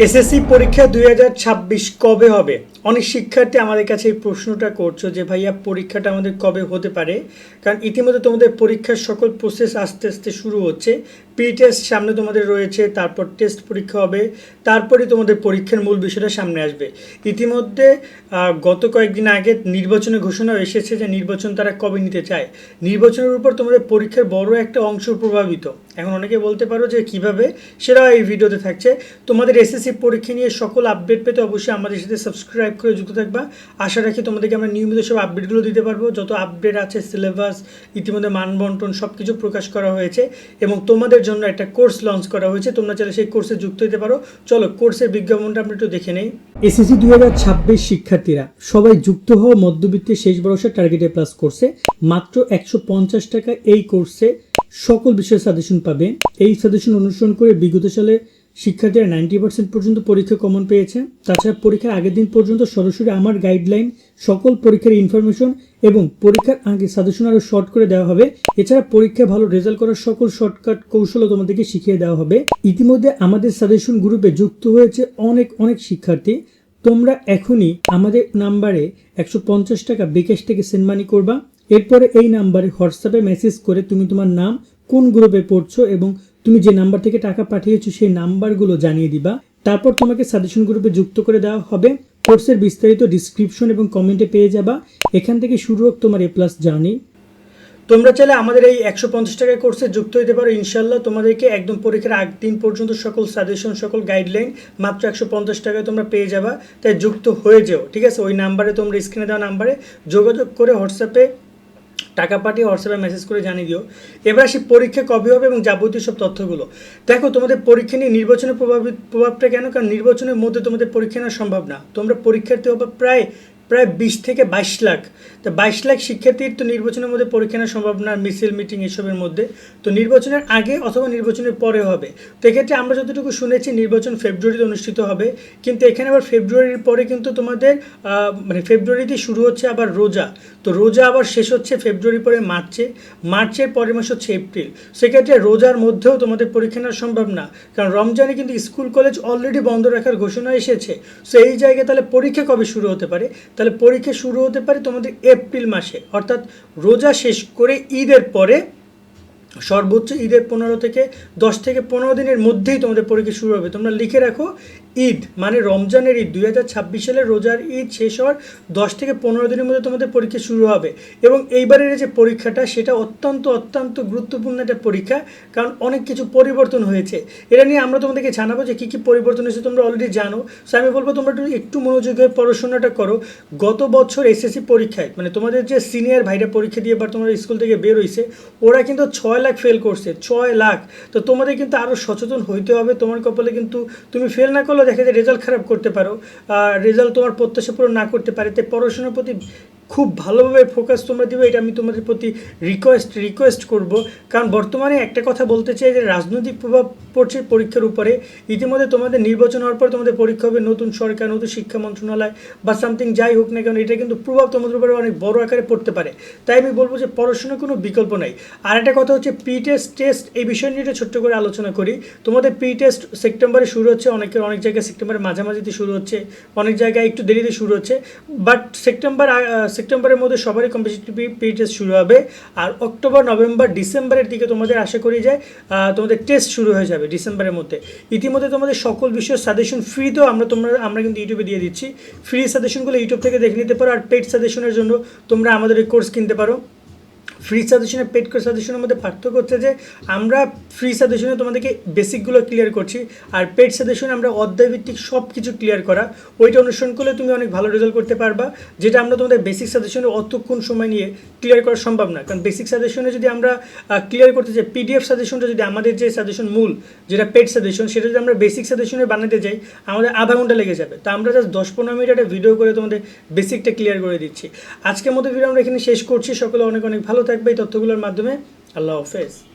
SSC পরীক্ষা দুই হাজার ছাব্বিশ কবে হবে? অনেক শিক্ষার্থী আমাদের কাছে এই প্রশ্নটা করছ যে, ভাইয়া, পরীক্ষাটা আমাদের কবে হতে পারে? কারণ ইতিমধ্যে তোমাদের পরীক্ষার সকল প্রসেস আস্তে আস্তে শুরু হচ্ছে। প্রি টেস্ট সামনে তোমাদের রয়েছে, তারপর টেস্ট পরীক্ষা হবে তারপরে তোমাদের পরীক্ষার মূল বিষয়টা সামনে আসবে। ইতিমধ্যে গত কয়েকদিন আগে নির্বাচনের ঘোষণা এসেছে যে নির্বাচন তারা কবে নিতে চায়। নির্বাচনের উপর তোমাদের পরীক্ষার বড় একটা অংশ প্রভাবিত। এখন অনেকে বলতে পারো যে, কীভাবে? সেটাও এই ভিডিওতে থাকছে। তোমাদের এসএসসি পরীক্ষা নিয়ে সকল আপডেট পেতে অবশ্যই আমাদের সাথে সাবস্ক্রাইব করে যুক্ত থাকবা। আশা রাখি তোমাদেরকে আমরা নিয়মিত সব আপডেটগুলো দিতে পারব। যত আপডেট আছে সিলেবাস ইতিমধ্যে মানবন্টন সব কিছু প্রকাশ করা হয়েছে এবং তোমাদের জন্য একটা কোর্স লঞ্চ করা হয়েছে। তোমরা চাইলে সেই কোর্সে যুক্ত হতে পারো। চলো কোর্সের বিজ্ঞাপনটা আমরা একটু দেখে নেই। এসএসসি দুই হাজার ছাব্বিশ শিক্ষার্থীরা, সবাই যুক্ত হওয়া মধ্যবিত্তের শেষ ভরসা টার্গেটে প্লাস কোর্সে মাত্র একশো পঞ্চাশ টাকা এই কোর্সে সকল বিষয়ে সাজেশন পাবে। এই সাজেশন অনুসরণ করে বিগত সালে শিক্ষার্থীরা নাইনটি পার্সেন্ট পর্যন্ত পরীক্ষা কমন পেয়েছে। তাছাড়া পরীক্ষার আগের দিন পর্যন্ত সরাসরি আমার গাইডলাইন সকল পরীক্ষার ইনফরমেশন এবং পরীক্ষার আগে সাজেশন আরও শর্ট করে দেওয়া হবে। এছাড়া পরীক্ষা ভালো রেজাল্ট করার সকল শর্টকাট কৌশলও তোমাদেরকে শিখিয়ে দেওয়া হবে। ইতিমধ্যে আমাদের সাজেশন গ্রুপে যুক্ত হয়েছে অনেক অনেক শিক্ষার্থী। তোমরা এখনই আমাদের নাম্বারে একশো পঞ্চাশ টাকা বিকাশ থেকে সেন্ড মানি করবা। এরপরে এই নাম্বারে হোয়াটসঅ্যাপে মেসেজ করে তুমি তোমার নাম, কোন গ্রুপে পড়ছো এবং তুমি যে নাম্বার থেকে টাকা পাঠিয়েছো সেই নাম্বারগুলো জানিয়ে দিবা। তারপর তোমাকে সাজেশন গ্রুপে যুক্ত করে দেওয়া হবে। কোর্সের বিস্তারিত ডিসক্রিপশন এবং কমেন্টে পেয়ে যাবা। এখান থেকে শুরু হোক তোমার এ প্লাস জার্নি। তোমরা চাইলে আমাদের এই একশো পঞ্চাশ টাকার কোর্সে যুক্ত হতে পারো। ইনশাল্লাহ তোমাদেরকে একদম পরীক্ষার আগ দিন পর্যন্ত সকল সাজেশন, সকল গাইডলাইন মাত্র একশো পঞ্চাশ টাকায় তোমরা পেয়ে যাবা। তাই যুক্ত হয়ে যেও, ঠিক আছে? ওই নাম্বারে তোমরা স্ক্রিনে দেওয়া নাম্বারে যোগাযোগ করে হোয়াটসঅ্যাপে টাকা পাঠিয়ে হোয়াটসঅ্যাপে মেসেজ করে জানিয়ে দিও। এবার আসি পরীক্ষা কবে হবে এবং যাবতীয় সব তথ্যগুলো। দেখো, তোমাদের পরীক্ষা নিয়ে নির্বাচনের প্রভাব, প্রভাবটা কেন? কারণ নির্বাচনের মধ্যে তোমাদের পরীক্ষা নেওয়া সম্ভব না। তোমরা পরীক্ষার্থী হবে প্রায় প্রায় বিশ থেকে বাইশ লাখ। তো বাইশ লাখ শিক্ষার্থীর তো নির্বাচনের মধ্যে পরীক্ষা নেওয়া সম্ভব না মিছিল, মিটিং এসবের মধ্যে। তো নির্বাচনের আগে অথবা নির্বাচনের পরে হবে। তো এক্ষেত্রে আমরা যতটুকু শুনেছি, নির্বাচন ফেব্রুয়ারিতে অনুষ্ঠিত হবে। কিন্তু এখানে আবার ফেব্রুয়ারির পরে কিন্তু তোমাদের মানে ফেব্রুয়ারিতে শুরু হচ্ছে আবার রোজা। তো রোজা আবার শেষ হচ্ছে ফেব্রুয়ারি পরে মার্চে। মার্চের পরের মাস হচ্ছে এপ্রিল। সেক্ষেত্রে রোজার মধ্যেও তোমাদের পরীক্ষা নেওয়া সম্ভব না কারণ রমজানে কিন্তু স্কুল, কলেজ অলরেডি বন্ধ রাখার ঘোষণা এসেছে। সো এই জায়গায় তাহলে পরীক্ষা কবে শুরু হতে পারে? তাহলে পরীক্ষা শুরু হতে পারে তোমাদের এপ্রিল মাসে। অর্থাৎ রোজা শেষ করে ঈদের পরে, সর্বোচ্চ ঈদের পনেরো থেকে দশ থেকে পনেরো দিনের মধ্যেই তোমাদের পরীক্ষা শুরু হবে। তোমরা লিখে রাখো ঈদ মানে রমজানের ঈদ, দুই হাজার ছাব্বিশ সালের রোজার ঈদ শেষ হওয়ার দশ থেকে পনেরো দিনের মধ্যে তোমাদের পরীক্ষা শুরু হবে। এবং এইবারের যে পরীক্ষাটা, সেটা অত্যন্ত অত্যন্ত গুরুত্বপূর্ণ একটা পরীক্ষা, কারণ অনেক কিছু পরিবর্তন হয়েছে। এটা নিয়ে আমরা তোমাদেরকে জানাব যে কী কী পরিবর্তন হয়েছে, তোমরা অলরেডি জানো। সো আমি বলব তোমরা একটু একটু মনোযোগ হয়ে পড়াশোনাটা করো। গত বছর এসএসসি পরীক্ষায় মানে তোমাদের যে সিনিয়র ভাইরা পরীক্ষা দিয়ে এবার তোমাদের স্কুল থেকে বের হয়েছে ওরা কিন্তু ছয় লাখ ফেল করছে, ছয় লাখ। তো তোমাদের কিন্তু আরও সচেতন হইতে হবে, তোমার কপালে কিন্তু তুমি ফেল না করলেও দেখা যায় রেজাল্ট খারাপ করতে পারো রেজাল্ট তোমার প্রত্যাশা পূরণ না করতে পারে, তাই পড়াশোনার প্রতি খুব ভালোভাবে ফোকাস তোমরা দিবে, এটা আমি তোমাদের প্রতি রিকোয়েস্ট রিকোয়েস্ট করব। কারণ বর্তমানে একটা কথা বলতে চাই যে, রাজনৈতিক প্রভাব পড়ছে পরীক্ষার উপরে। ইতিমধ্যে তোমাদের নির্বাচন হওয়ার পর তোমাদের পরীক্ষা হবে নতুন সরকার, নতুন শিক্ষা মন্ত্রণালয় বা সামথিং যাই হোক না কেন, এটা কিন্তু প্রভাব তোমাদের উপরে অনেক বড় আকারে পড়তে পারে। তাই আমি বলব যে, পড়াশোনার কোনো বিকল্প নাই। আর একটা কথা হচ্ছে প্রি টেস্ট টেস্ট এই বিষয় নিয়ে একটু ছোট্ট করে আলোচনা করি। তোমাদের প্রি টেস্ট সেপ্টেম্বরে শুরু হচ্ছে, অনেকের অনেক জায়গায় সেপ্টেম্বরের মাঝামাঝিতে শুরু হচ্ছে, অনেক জায়গায় একটু দেরিতে শুরু হচ্ছে। বাট সেপ্টেম্বর সেপ্টেম্বরের মধ্যে সবারই কম্পিটিটিভ প্রি টেস্ট শুরু হবে। আর অক্টোবর, নভেম্বর, ডিসেম্বরের দিকে তোমাদের আশা করি যে তোমাদের টেস্ট শুরু হয়ে যাবে ডিসেম্বরের মধ্যে। ইতিমধ্যে তোমাদের সকল বিষয়ের সাজেশন ফ্রিতেও আমরা তোমরা, আমরা কিন্তু ইউটিউবে দিয়ে দিচ্ছি। ফ্রি সাজেশনগুলো ইউটিউব থেকে দেখে নিতে পারো। আর পেড সাজেশনের জন্য তোমরা আমাদের এই কোর্স কিনতে পারো। ফ্রি সাজেশনের পেড কোর্স সাজেশনের মধ্যে পার্থক্য হচ্ছে যে, আমরা ফ্রি সাজেশনে তোমাদেরকে বেসিকগুলো ক্লিয়ার করছি, আর পেড সাজেশনে আমরা অধ্যায়ভিত্তিক সব কিছু ক্লিয়ার করা। ওইটা অনুসরণ করলে তুমি অনেক ভালো রেজাল্ট করতে পারবা, যেটা আমরা তোমাদের বেসিক সাজেশনে অতক্ষণ সময় নিয়ে ক্লিয়ার করা সম্ভব না। কারণ বেসিক সাজেশনে যদি আমরা ক্লিয়ার করতে চাই পিডিএফ সাজেশনটা যদি আমাদের যে সাজেশন মূল, যেটা পেড সাজেশন সেটা যদি আমরা বেসিক সাজেশনে বানাতে যাই, আমাদের আধা ঘণ্টা লেগে যাবে। তো আমরা জাস্ট দশ পনেরো মিনিট একটা ভিডিও করে তোমাদের বেসিকটা ক্লিয়ার করে দিচ্ছি। আজকের মতো ভিডিও আমরা এখানে শেষ করছি। সকলে অনেক অনেক ভালো থাকবে এই তথ্যগুলোর মাধ্যমে। আল্লাহ হাফেজ।